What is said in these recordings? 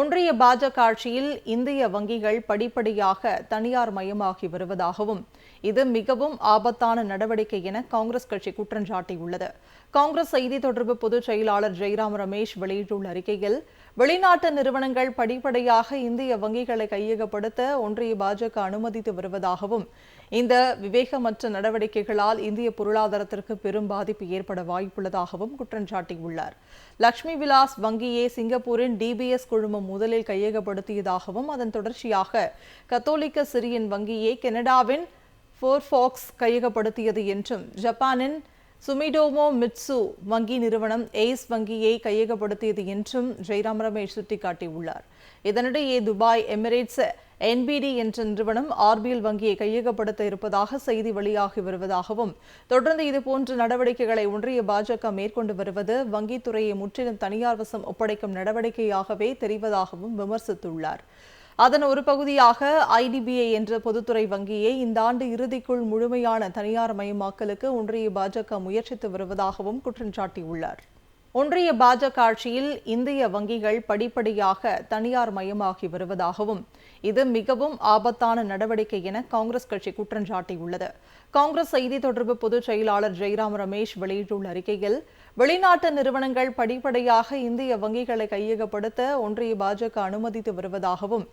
ஒன்றிய பாஜக ஆட்சியில் இந்திய வங்கிகள் படிப்படியாக தனியார் மயமாகி வருவதாகவும் இது மிகவும் ஆபத்தான நடவடிக்கை என காங்கிரஸ் கட்சி குற்றம் சாட்டியுள்ளது. காங்கிரஸ் செய்தி தொடர்பு பொதுச் செயலாளர் ஜெய்ராம் ரமேஷ் வெளியிட்டுள்ள அறிக்கையில் வெளிநாட்டு நிறுவனங்கள் படிப்படியாக இந்திய வங்கிகளை கையகப்படுத்த ஒன்றிய பாஜக அனுமதித்து வருவதாகவும் இந்த விவேகமற்ற நடவடிக்கைகளால் இந்திய பொருளாதாரத்திற்கு பெரும் பாதிப்பு ஏற்பட வாய்ப்புள்ளதாகவும் குற்றம் சாட்டியுள்ளார். லக்ஷ்மி விலாஸ் வங்கியை சிங்கப்பூரின் டிபிஎஸ் குழுமம் முதலில் கையகப்படுத்தியதாகவும் அதன் தொடர்ச்சியாக கத்தோலிக்க சிரியன் வங்கியை கனடாவின் ஃபோர்ஃபாக்ஸ் கையகப்படுத்தியது என்றும் ஜப்பானின் சுமிடோமோ மிட்சு வங்கி நிறுவனம் எய்ஸ் வங்கியை கையகப்படுத்தியது என்றும் ஜெய்ராம் ரமேஷ் சுட்டிக்காட்டியுள்ளார். இதனிடையே துபாய் எமிரேட்ஸ் என்பிடி என்ற நிறுவனம் ஆர்பிஎல் வங்கியை கையகப்படுத்த இருப்பதாக செய்தி வெளியாகி வருவதாகவும் தொடர்ந்து இதுபோன்ற நடவடிக்கைகளை ஒன்றிய பாஜக மேற்கொண்டு வருவது வங்கித்துறையை முற்றிலும் தனியார் வசம் ஒப்படைக்கும் நடவடிக்கையாகவே தெரிவதாகவும் விமர்சித்துள்ளார். அதன் ஒரு பகுதியாக ஐடிபிஐ என்ற பொதுத்துறை வங்கியை இந்த ஆண்டு இறுதிக்குள் முழுமையான தனியார் மயமாக்கலுக்கு ஒன்றிய பாஜக முயற்சித்து வருவதாகவும் குற்றம் சாட்டியுள்ளார். ஒன்றிய பாஜக ஆட்சியில் இந்திய வங்கிகள் படிப்படியாக தனியார் மயமாகி வருவதாகவும் இது மிகவும் ஆபத்தான நடவடிக்கை என காங்கிரஸ் கட்சி குற்றம் சாட்டியுள்ளது. காங்கிரஸ் செய்தி தொடர்பு பொதுச் செயலாளர் ஜெய்ராம் ரமேஷ் வெளியிட்டுள்ள அறிக்கையில் வெளிநாட்டு நிறுவனங்கள் படிப்படியாக இந்திய வங்கிகளை கையகப்படுத்த ஒன்றிய பாஜக அனுமதித்து வருவதாகவும்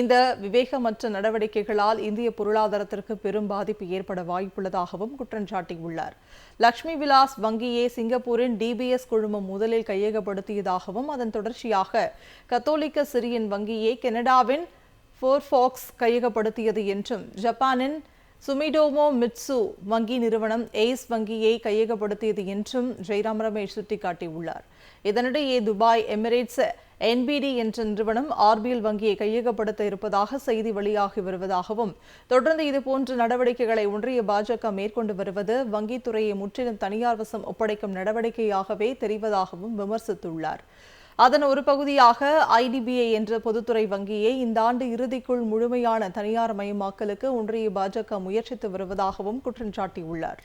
இந்த விவேகமற்ற நடவடிக்கைகளால் இந்திய பொருளாதாரத்திற்கு பெரும் பாதிப்பு ஏற்பட வாய்ப்புள்ளதாகவும் குற்றம் சாட்டியுள்ளார். லக்ஷ்மி விலாஸ் வங்கியே சிங்கப்பூரின் டிபிஎஸ் குழுமம் முதலில் கையகப்படுத்தியதாகவும் அதன் தொடர்ச்சியாக கத்தோலிக்க சிரியன் வங்கியை கனடாவின் ஃபோர்ஃபாக்ஸ் கையகப்படுத்தியது என்றும் ஜப்பானின் சுமிடோமோ மிட்சு வங்கி நிறுவனம் எய்ஸ் வங்கியை கையகப்படுத்தியது என்றும் ஜெய்ராம் ரமேஷ் சுட்டிக்காட்டியுள்ளார். இதனிடையே துபாய் எமிரேட்ஸ் என்பிடி என்ற நிறுவனம் ஆர்பிஎல் வங்கியை கையகப்படுத்த இருப்பதாக செய்தி வெளியாகி வருவதாகவும் தொடர்ந்து இதுபோன்ற நடவடிக்கைகளை ஒன்றிய பாஜக மேற்கொண்டு வருவது வங்கித்துறையை முற்றிலும் தனியார் வசம் ஒப்படைக்கும் நடவடிக்கையாகவே தெரிவதாகவும் விமர்சித்துள்ளார். அதன் ஒரு பகுதியாக ஐடிபிஐ என்ற பொதுத்துறை வங்கியை இந்த ஆண்டு இறுதிக்குள் முழுமையான தனியார் மயமாக்கலுக்கு ஒன்றிய பாஜக முயற்சித்து வருவதாகவும் குற்றம் சாட்டியுள்ளார்.